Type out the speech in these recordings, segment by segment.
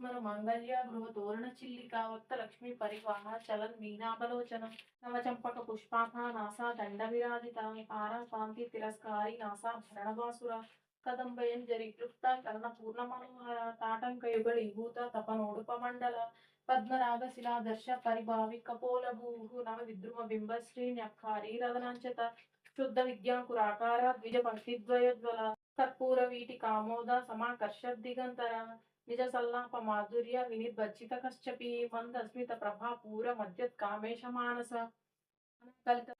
స్మర మంగళ్య గృహ తోరణ చిల్లిక వక్త లక్ష్మీ పరివాహ చలన్ మీనాబలోచన నవచంపక పుష్పాభ నాసా దండ విరాజిత పారా కాంతి తిరస్కారి నాసా భరణవాసుర కదంబయం జరి క్లుప్త కరణ పూర్ణ మనోహర తాటంక యుగళి భూత తపనోడుపమండల పద్మరాగ శిలాదర్శ పరిభావి కపోల భూహు నవ విద్రుమ బింబ శ్రీణ్యక్షారీ రదనాంచత శుద్ధ విద్యాంకురాకార ద్విజ పంక్తిద్వయోజ్వల కర్పూర వీటి కామోద సమాకర్ష దిగంతర నిజ సల్లాప మాధుర్య వినిర్భజిత కశ్చపి మంద అస్మిత ప్రభా పూర మధ్య కామేశ మానస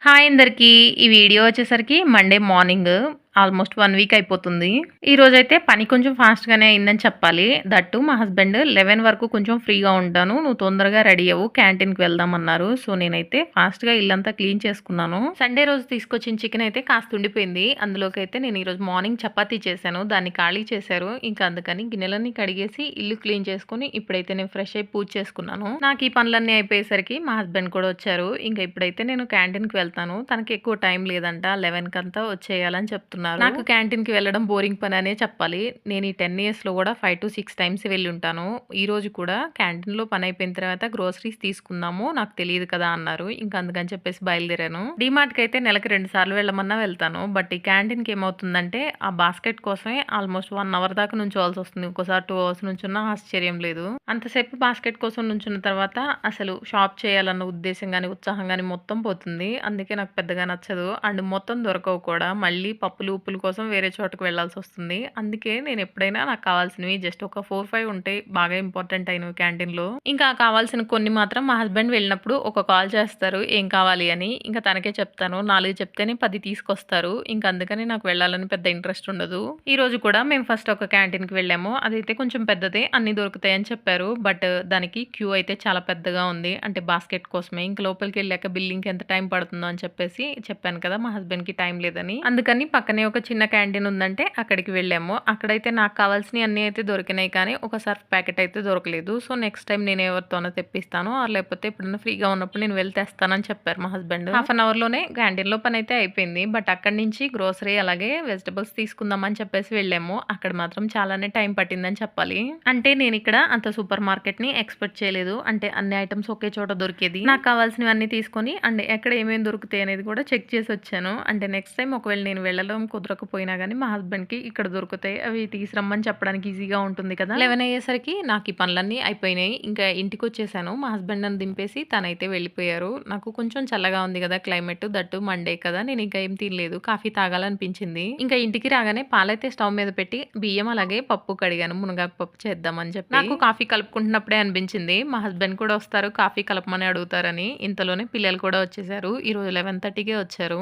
హాయ్ అందరికీ ఈ వీడియో వచ్చేసరికి Monday morning almost one week అయిపోతుంది. ఈ రోజు అయితే పని కొంచెం ఫాస్ట్గానే అయిందని చెప్పాలి. దట్టు మా హస్బెండ్ లెవెన్ వరకు కొంచెం ఫ్రీగా ఉంటాను. నువ్వు తొందరగా రెడీ అవ్వు క్యాంటీన్కి వెళ్దామన్నారు సో నేనైతే ఫాస్ట్గా ఇల్లంతా క్లీన్ చేసుకున్నాను. సండే రోజు తీసుకొచ్చిన చికెన్ అయితే కాస్త ఉండిపోయింది. అందులోకి అయితే నేను ఈరోజు మార్నింగ్ చపాతీ చేశాను. దాన్ని ఖాళీ చేశారు. ఇంకా అందుకని గిన్నెలన్నీ కడిగేసి ఇల్లు క్లీన్ చేసుకుని ఇప్పుడైతే నేను ఫ్రెష్ అయి పూజ చేసుకున్నాను. నాకు ఈ పనులన్నీ అయిపోయేసరికి మా హస్బెండ్ కూడా వచ్చారు. ఇంకా ఇప్పుడైతే నేను క్యాంటీన్కి వెళ్తాను. తనకి ఎక్కువ టైం లేదంట. లెవెన్కి అంతా వచ్చేయాలని చెప్తున్నారు. నాకు క్యాంటీన్కి వెళ్ళడం బోరింగ్ పని అనే చెప్పాలి. నేను ఈ టెన్ ఇయర్స్లో కూడా ఫైవ్ టు సిక్స్ టైమ్స్ వెళ్ళి ఉంటాను. ఈరోజు కూడా క్యాంటీన్లో పని అయిపోయిన తర్వాత గ్రోసరీస్ తీసుకుందాము నాకు తెలియదు కదా అన్నారు. ఇంకా అందుకని చెప్పేసి బయలుదేరాను. డిమార్ట్కి అయితే నెలకి రెండు సార్లు వెళ్ళమన్నా వెళ్తాను. బట్ ఈ క్యాంటీన్కి ఏమవుతుందంటే ఆ బాస్కెట్ కోసమే ఆల్మోస్ట్ వన్ అవర్ దాకా నుంచోవాల్సి వస్తుంది. ఒకసారి టూ అవర్స్ నుంచున్నా ఆశ్చర్యం లేదు. అంతసేపు బాస్కెట్ కోసం నుంచున్న తర్వాత అసలు షాప్ చేయాలన్న ఉద్దేశం కానీ ఉత్సాహం కానీ మొత్తం పోతుంది. అందుకే నాకు పెద్దగా నచ్చదు. అండ్ మొత్తం దొరకవు కూడా. మళ్ళీ పప్పులు లూపులు కోసం వేరే చోటకు వెళ్ళాల్సి వస్తుంది. అందుకే నేను ఎప్పుడైనా నాకు కావాల్సినవి జస్ట్ ఒక ఫోర్ ఫైవ్ ఉంటాయి బాగా ఇంపార్టెంట్ అయినవి క్యాంటీన్లో. ఇంకా కావాల్సిన కొన్ని మాత్రం మా హస్బెండ్ వెళ్ళినప్పుడు ఒక కాల్ చేస్తారు ఏం కావాలి? అని. ఇంకా తనకే చెప్తాను. నాలుగు చెప్తేనే పది తీసుకొస్తారు. ఇంకా అందుకని నాకు వెళ్ళాలని పెద్ద ఇంట్రెస్ట్ ఉండదు. ఈ రోజు కూడా మేము ఫస్ట్ ఒక క్యాంటీన్కి వెళ్ళాము. అదైతే కొంచెం పెద్దదే అన్ని దొరుకుతాయని చెప్పారు. బట్ దానికి క్యూ అయితే చాలా పెద్దగా ఉంది. అంటే బాస్కెట్ కోసమే. ఇంకా లోపలికి వెళ్ళాక బిల్లింగ్కి ఎంత టైం పడుతుందో అని చెప్పేసి చెప్పాను కదా మా హస్బెండ్కి టైం లేదని. అందుకని పక్కన ఒక చిన్న క్యాంటీన్ ఉందంటే అక్కడికి వెళ్ళాము. అక్కడైతే నాకు కావాల్సినవి అన్నీ అయితే దొరికినాయి కానీ ఒక సర్ఫ్ ప్యాకెట్ అయితే దొరకలేదు. సో నెక్స్ట్ టైం నేను ఎవరితోనో తెప్పిస్తాను. లేకపోతే ఎప్పుడైనా ఫ్రీగా ఉన్నప్పుడు నేను వెళ్ళి తెస్తానని చెప్పారు మా హస్బెండ్. హాఫ్ అన్ అవర్లోనే క్యాంటీన్లో పని అయితే అయిపోయింది. బట్ అక్కడి నుంచి గ్రోసరీ అలాగే వెజిటబుల్స్ తీసుకుందామని చెప్పేసి వెళ్ళాము. అక్కడ మాత్రం చాలానే టైం పట్టిందని చెప్పాలి. అంటే నేను ఇక్కడ అంత సూపర్ మార్కెట్ని ఎక్స్పెక్ట్ చేయలేదు. అంటే అన్ని ఐటమ్స్ ఒకే చోట దొరికేది. నాకు కావాల్సినవన్నీ తీసుకొని అండ్ ఎక్కడ ఏమేమి దొరుకుతాయి అనేది కూడా చెక్ చేసి వచ్చాను. అంటే నెక్స్ట్ టైం ఒకవేళ నేను వెళ్ళడం కుదరకపోయినా కానీ మా హస్బెండ్కి ఇక్కడ దొరుకుతాయి. అవి తీసురమ్మని చెప్పడానికి ఈజీగా ఉంటుంది కదా. లెవెన్ అయ్యేసరికి నాకు ఈ పనులన్నీ అయిపోయినాయి. ఇంకా ఇంటికి వచ్చేసాను మా హస్బెండ్ నన్ను దింపేసి తనైతే వెళ్ళిపోయారు. నాకు కొంచెం చల్లగా ఉంది కదా క్లైమేట్. దట్టు మండే కదా. నేను ఇంకా ఏం తినలేదు. కాఫీ తాగాలనిపించింది. ఇంకా ఇంటికి రాగానే పాలైతే స్టవ్ మీద పెట్టి బియ్యం అలాగే పప్పు కడిగాను. మునగాకు పప్పు చేద్దామని చెప్పి. నాకు కాఫీ కలుపుకుంటున్నప్పుడే అనిపించింది. మా హస్బెండ్ కూడా వస్తారు. కాఫీ కలపమని అడుగుతారని. ఇంతలోనే పిల్లలు కూడా వచ్చేసారు. ఈ రోజు లెవెన్ థర్టీకే వచ్చారు.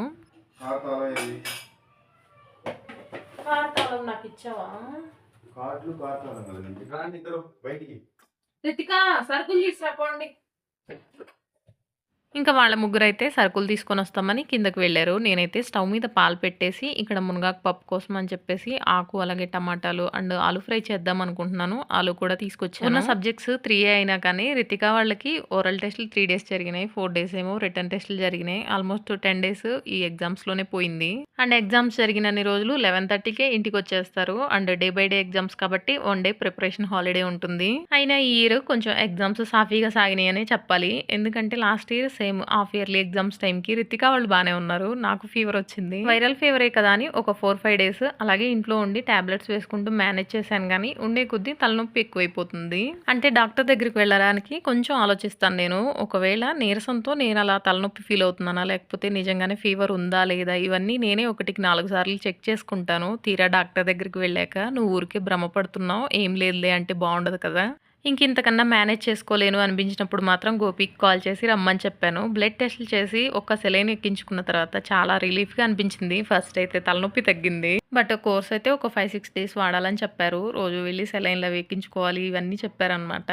ఖాతాలో ఏది తాళం నాకు ఇచ్చావా? కార్డులు కార్డులు కదండి. రాండి ఇద్దరు బయటికి. రితికా సరుకులు తీసుకురాపోండి ఇంకా వాళ్ళ ముగ్గురు అయితే సరుకులు తీసుకొని వస్తామని కిందకి వెళ్ళారు. నేనైతే స్టవ్ మీద పాలు పెట్టేసి ఇక్కడ మునగాకు పప్పు కోసం అని చెప్పేసి ఆకు అలాగే టమాటాలు అండ్ ఆలు ఫ్రై చేద్దాం అనుకుంటున్నాను. ఆలు కూడా తీసుకొచ్చాను. ఉన్న సబ్జెక్ట్స్ త్రీ అయినా కానీ రితిక వాళ్ళకి ఓరల్ టెస్ట్లు త్రీ డేస్ జరిగినాయి ఫోర్ డేస్ ఏమో రిటర్న్ టెస్ట్లు జరిగినాయి. ఆల్మోస్ట్ టెన్ డేస్ ఈ ఎగ్జామ్స్లోనే పోయింది. అండ్ ఎగ్జామ్స్ జరిగినన్ని రోజులు లెవెన్ థర్టీకే ఇంటికి వచ్చేస్తారు. And day by day exams కాబట్టి వన్ డే ప్రిపరేషన్ హాలిడే ఉంటుంది. అయినా ఈ ఇయర్ కొంచెం ఎగ్జామ్స్ సాఫీగా సాగినాయి అనే చెప్పాలి. ఎందుకంటే last year same half yearly exams టైంకి రితిక వాళ్ళు బాగానే ఉన్నారు. నాకు ఫీవర్ వచ్చింది. వైరల్ ఫీవరే కదా అని ఒక ఫోర్ ఫైవ్ డేస్ అలాగే ఇంట్లో ఉండి టాబ్లెట్స్ వేసుకుంటూ మేనేజ్ చేశాను కానీ ఉండే కొద్దీ తలనొప్పి ఎక్కువైపోతుంది. అంటే డాక్టర్ దగ్గరికి వెళ్ళడానికి కొంచెం ఆలోచిస్తాను నేను. ఒకవేళ నీరసంతో నేను అలా తలనొప్పి ఫీల్ అవుతున్నానా లేకపోతే నిజంగానే ఫీవర్ ఉందా లేదా ఇవన్నీ నేనే ఒకటికి నాలుగు సార్లు చెక్ చేసుకుంటాను. తీరా డాక్టర్ దగ్గరికి వెళ్ళాక నువ్వు ఊరికే భ్రమపడుతున్నావు ఏం లేదులే అంటే బాగుండదు కదా. ఇంక ఇంతకన్నా మేనేజ్ చేసుకోలేను అనిపించినప్పుడు మాత్రం గోపికి కాల్ చేసి రమ్మని చెప్పాను. బ్లడ్ టెస్ట్లు చేసి ఒక్క సెలైన్ ఎక్కించుకున్న తర్వాత చాలా రిలీఫ్గా అనిపించింది. ఫస్ట్ అయితే తలనొప్పి తగ్గింది. బట్ కోర్స్ అయితే ఒక ఫైవ్ సిక్స్ డేస్ వాడాలని చెప్పారు. రోజు వెళ్ళి సెలైన్లు అవి ఎక్కించుకోవాలి ఇవన్నీ చెప్పారనమాట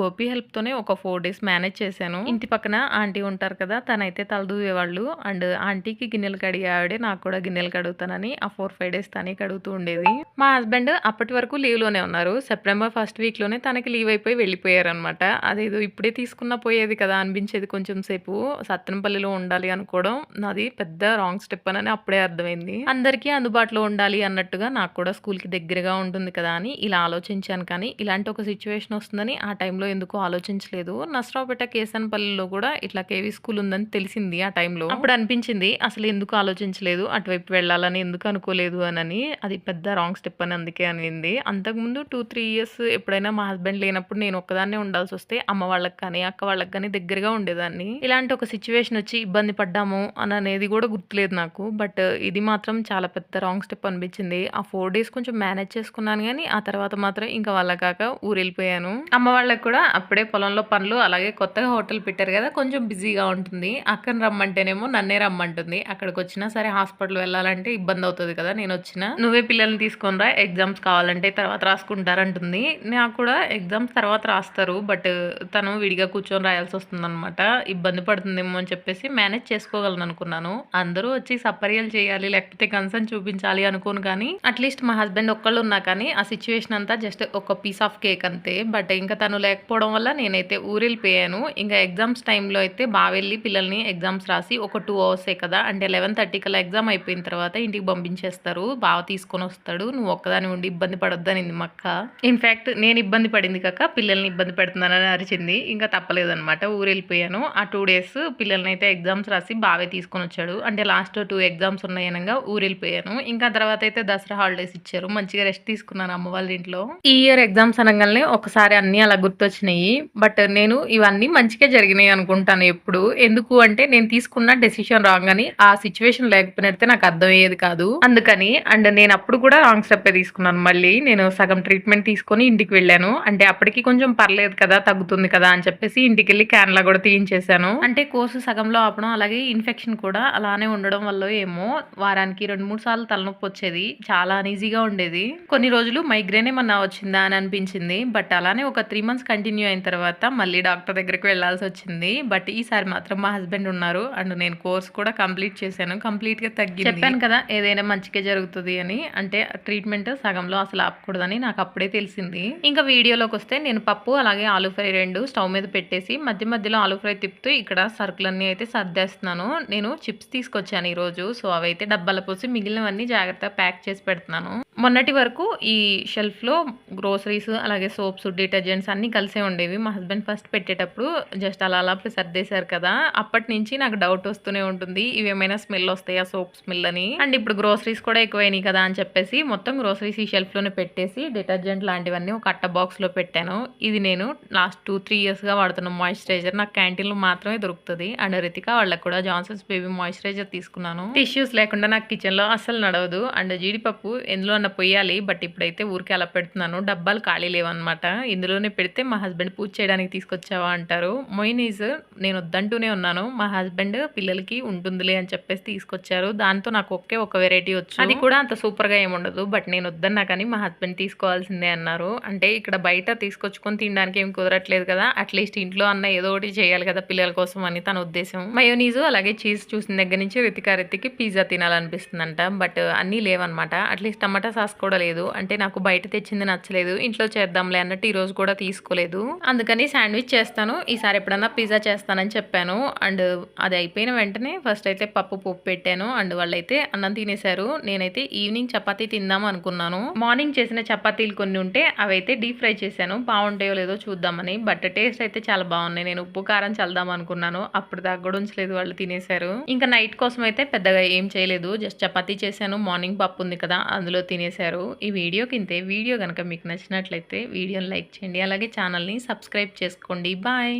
గోపి హెల్ప్తోనే ఒక ఫోర్ డేస్ మేనేజ్ చేశాను. ఇంటి పక్కన ఆంటీ ఉంటారు కదా తనైతే తలదూవేవాళ్ళు అండ్ ఆంటీకి గిన్నెలు కడిగే ఆవిడే నాకు కూడా గిన్నెలు కడుగుతానని ఆ ఫోర్ ఫైవ్ డేస్ తనే కడుగుతూ ఉండేది. మా హస్బెండ్ అప్పటి వరకు లీవ్లోనే ఉన్నారు. సెప్టెంబర్ ఫస్ట్ వీక్లోనే తనకి లీవ్ అయిపోయి వెళ్ళిపోయారనమాట అదేదో ఇప్పుడే తీసుకున్నా పోయేది కదా అనిపించేది కొంచెం సేపు. సత్తెనపల్లిలో ఉండాలి అనుకోవడం నాది పెద్ద రాంగ్ స్టెప్ అని అప్పుడే అర్థమైంది. అందరికీ అందుబాటులో ఉండాలి అన్నట్టుగా నాకు కూడా స్కూల్కి దగ్గరగా ఉంటుంది కదా అని ఇలా ఆలోచించాను కానీ ఇలాంటి ఒక సిచ్యువేషన్ వస్తుందని ఆ టైంలో ఎందుకో ఆలోచించలేదు. నసరావుపేట కేసన్పల్లిలో కూడా ఇట్లా కేవీ స్కూల్ ఉందని తెలిసింది ఆ టైంలో. అప్పుడు అనిపించింది అసలు ఎందుకు ఆలోచించలేదు? అటువైపు వెళ్ళాలని ఎందుకు అనుకోలేదు అని అది పెద్ద రాంగ్ స్టెప్ అని అందుకే అనింది. అంతకుముందు టూ త్రీ ఇయర్స్ ఎప్పుడైనా మా హస్బెండ్ లేనప్పుడు నేను ఒక్కదాన్నే ఉండాల్సి వస్తే అమ్మ వాళ్ళకి కానీ అక్క వాళ్ళకి కానీ దగ్గరగా ఉండేదాన్ని. ఇలాంటి ఒక సిచ్యువేషన్ వచ్చి ఇబ్బంది పడ్డాము అని అనేది కూడా గుర్తులేదు నాకు. బట్ ఇది మాత్రం చాలా పెద్ద రాంగ్ స్టెప్ అనిపించింది. ఆ ఫోర్ డేస్ కొంచెం మేనేజ్ చేసుకున్నాను కానీ ఆ తర్వాత మాత్రం ఇంకా వాళ్ళ కాక ఊరెళ్ళిపోయాను. అమ్మ వాళ్ళకి కూడా అప్పుడే పొలంలో పనులు అలాగే కొత్తగా హోటల్ పెట్టారు కదా కొంచెం బిజీగా ఉంటుంది. అక్కని రమ్మంటేనేమో నన్నే రమ్మంటుంది. అక్కడికి వచ్చినా సరే హాస్పిటల్ వెళ్ళాలంటే ఇబ్బంది అవుతుంది కదా నేను వచ్చిన. నువ్వే పిల్లల్ని తీసుకొని రా ఎగ్జామ్స్ కావాలంటే తర్వాత రాసుకుంటారంటుంది. నాకు కూడా ఎగ్జామ్స్ తర్వాత రాస్తారు బట్ తను విడిగా కూర్చొని రాయాల్సి వస్తుంది అనమాట ఇబ్బంది పడుతుందేమో అని చెప్పేసి మేనేజ్ చేసుకోగలను అనుకున్నాను. అందరూ వచ్చి సపర్యలు చేయాలి లేకపోతే కన్సర్న్ చూపించాలి అనుకోను కానీ అట్లీస్ట్ మా హస్బెండ్ ఒక్కళ్ళు ఉన్నా కానీ ఆ సిచ్యువేషన్ అంతా జస్ట్ ఒక పీస్ ఆఫ్ కేక్ అంతే. బట్ ఇంకా తను లేకపోవడం వల్ల నేనైతే ఊరెళ్ళిపోయాను. ఇంకా ఎగ్జామ్స్ టైంలో అయితే బాగా వెళ్ళి పిల్లల్ని ఎగ్జామ్స్ రాసి ఒక టూ అవర్సే కదా అంటే లెవెన్ థర్టీ కల్లా ఎగ్జామ్ అయిపోయిన తర్వాత ఇంటికి పంపించేస్తారు. బాగా తీసుకొని వస్తాడు. నువ్వు ఒక్కదాని ఉండి ఇబ్బంది పడొద్దనింది మక్క ఇన్ఫ్యాక్ట్ నేను ఇబ్బంది పడింది కాక పిల్లల్ని ఇబ్బంది పెడుతున్నానని అరిచింది. ఇంకా తప్పలేదనమాట ఊరు వెళ్ళిపోయాను ఆ టూ డేస్ పిల్లల్ని అయితే ఎగ్జామ్స్ రాసి బావే తీసుకొని వచ్చాడు. అంటే లాస్ట్ టూ ఎగ్జామ్స్ ఉన్నాయనగా ఊరు వెళ్ళిపోయాను ఇంకా తర్వాత అయితే దసరా హాలిడేస్ ఇచ్చారు. మంచిగా రెస్ట్ తీసుకున్నాను అమ్మ వాళ్ళ ఇంట్లో. ఈ ఇయర్ ఎగ్జామ్స్ అనగానే ఒకసారి అన్ని అలా గుర్తొచ్చినాయి. బట్ నేను ఇవన్నీ మంచిగా జరిగినాయి అనుకుంటాను ఎప్పుడు. ఎందుకు అంటే నేను తీసుకున్న డెసిషన్ రాంగ్ అని ఆ సిచ్యువేషన్ లేకపోయినట్టే నాకు అర్థమయ్యేది కాదు. అందుకని అండ్ నేను అప్పుడు కూడా రాంగ్ స్టెప్ తీసుకున్నాను. మళ్ళీ నేను సగం ట్రీట్మెంట్ తీసుకొని ఇంటికి వెళ్ళాను. అంటే అప్పటికి కొంచెం పర్లేదు కదా తగ్గుతుంది కదా అని చెప్పేసి ఇంటికి వెళ్ళి క్యాన్లా కూడా తీయించేశాను. అంటే కోర్సు సగంలో ఆపడం అలాగే ఇన్ఫెక్షన్ కూడా అలానే ఉండడం వల్ల ఏమో వారానికి రెండు మూడు సార్లు తలనొప్పి వచ్చేది. చాలా అనీజీగా ఉండేది. కొన్ని రోజులు మైగ్రేన్ ఏమన్నా వచ్చిందా అని అనిపించింది. బట్ అలానే ఒక త్రీ మంత్స్ కంటిన్యూ అయిన తర్వాత మళ్ళీ డాక్టర్ దగ్గరికి వెళ్ళాల్సి వచ్చింది. బట్ ఈసారి మాత్రం మా హస్బెండ్ ఉన్నారు. అండ్ నేను కోర్స్ కూడా కంప్లీట్ చేశాను. కంప్లీట్గా తగ్గింది. చెప్పాను కదా ఏదైనా మంచిగా జరుగుతుంది అని. అంటే ట్రీట్మెంట్ సగంలో అసలు ఆపకూడదని నాకు అప్పుడే తెలిసింది. ఇంకా వీడియోలోకి వస్తే నేను పప్పు అలాగే ఆలూ ఫ్రై రెండు స్టవ్ మీద పెట్టేసి మధ్య మధ్యలో ఆలూ ఫ్రై తిప్పుతూ ఇక్కడ సరుకులన్నీ అయితే సర్దేస్తున్నాను. నేను చిప్స్ తీసుకొచ్చాను ఈరోజు సో అవైతే డబ్బాల పోసి మిగిలినవన్నీ జాగ్రత్తగా ప్యాక్ చేసి పెడుతున్నాను. మొన్నటి వరకు ఈ షెల్ఫ్లో గ్రోసరీస్ అలాగే సోప్స్ డిటర్జెంట్స్ అన్ని కలిసే ఉండేవి. మా హస్బెండ్ ఫస్ట్ పెట్టేటప్పుడు జస్ట్ అలా అలా సర్దేశారు కదా. అప్పటి నుంచి నాకు డౌట్ వస్తూనే ఉంటుంది ఇవేమైనా స్మెల్ వస్తాయా సోప్ స్మెల్ అని. అండ్ ఇప్పుడు గ్రోసరీస్ కూడా ఎక్కువైనాయి కదా అని చెప్పేసి మొత్తం గ్రోసరీస్ ఈ షెల్ఫ్లోనే పెట్టేసి డిటర్జెంట్ లాంటివన్నీ ఒక అట్ట బాక్స్లో పెట్టాను ఇది నేను లాస్ట్ టూ త్రీ ఇయర్స్గా వాడుతున్న మాయిశ్చరైజర్. నాకు క్యాంటీన్లో మాత్రమే దొరుకుతుంది. అండ్ రితిక వాళ్ళకి కూడా జాన్సన్స్ బేబీ మాయిశ్చరైజర్ తీసుకున్నాను. టిష్యూస్ లేకుండా నాకు కిచెన్లో నడవదు. అండ్ జీడిపప్పు ఎందులో అన్న పొయ్యాలి బట్ ఇప్పుడైతే ఊరికే అలా పెడుతున్నాను. డబ్బాలు ఖాళీ లేవన్నమాట. ఇందులోనే పెడితే మా హస్బెండ్ పూజ చేయడానికి తీసుకొచ్చావా అంటారు. మొయినీస్ నేను వద్దంటూనే ఉన్నాను. మా హస్బెండ్ పిల్లలకి ఉంటుందిలే అని చెప్పేసి తీసుకొచ్చారు. దాంతో నాకు ఒకే ఒక వెరైటీ వచ్చు. అది కూడా అంత సూపర్గా ఏముండదు. బట్ నేను వద్దన్నా కానీ మా హస్బెండ్ తీసుకోవాల్సిందే అన్నారు. అంటే ఇక్కడ బయట తీసుకొచ్చుకొని తినడానికి ఏం కుదరట్లేదు కదా. అట్లీస్ట్ ఇంట్లో అన్న ఏదో ఒకటి చేయాలి కదా పిల్లల కోసం అని తన ఉద్దేశం. మయోనీజు అలాగే చీజ్ చూసిన దగ్గర నుంచి రితికా రితికి పిజ్జా తినాలనిపిస్తుందంట. బట్ అన్నీ లేవన్నమాట. అట్లీస్ట్ టమాటా సాస్ కూడా లేదు. అంటే నాకు బయట తెచ్చింది నచ్చలేదు. ఇంట్లో చేద్దాంలే అన్నట్టు ఈరోజు కూడా తీసుకోలేదు. అందుకని శాండ్విచ్ చేస్తాను. ఈసారి ఎప్పుడన్నా పిజ్జా చేస్తానని చెప్పాను. అండ్ అది అయిపోయిన వెంటనే ఫస్ట్ అయితే పప్పు పప్పు పెట్టాను. అండ్ వాళ్ళైతే అన్నం తినేశారు. నేనైతే ఈవినింగ్ చపాతీ తిందాం అనుకున్నాను. మార్నింగ్ చేసిన చపాతీలు కొన్ని ఉంటే అవైతే డీప్ ఫ్రై చేశాను. బాగుంటాయో లేదో చూద్దామని బట్ టేస్ట్ అయితే చాలా బాగున్నాయి. నేను ఉప్పు కారం చల్దాం అనుకున్నాను. అప్పుడు దాకా కూడా ఉంచలేదు వాళ్ళు తినేశారు. ఇంకా నైట్ కోసం అయితే పెద్దగా ఏం చేయలేదు. జస్ట్ చపాతీ చేశాను. మార్నింగ్ పప్పు ఉంది కదా అందులో తినేశారు. ఈ వీడియోకి ఇంతే. వీడియో కనుక మీకు నచ్చినట్లయితే వీడియోని లైక్ చేయండి. అలాగే ఛానల్ని సబ్స్క్రైబ్ చేసుకోండి. బాయ్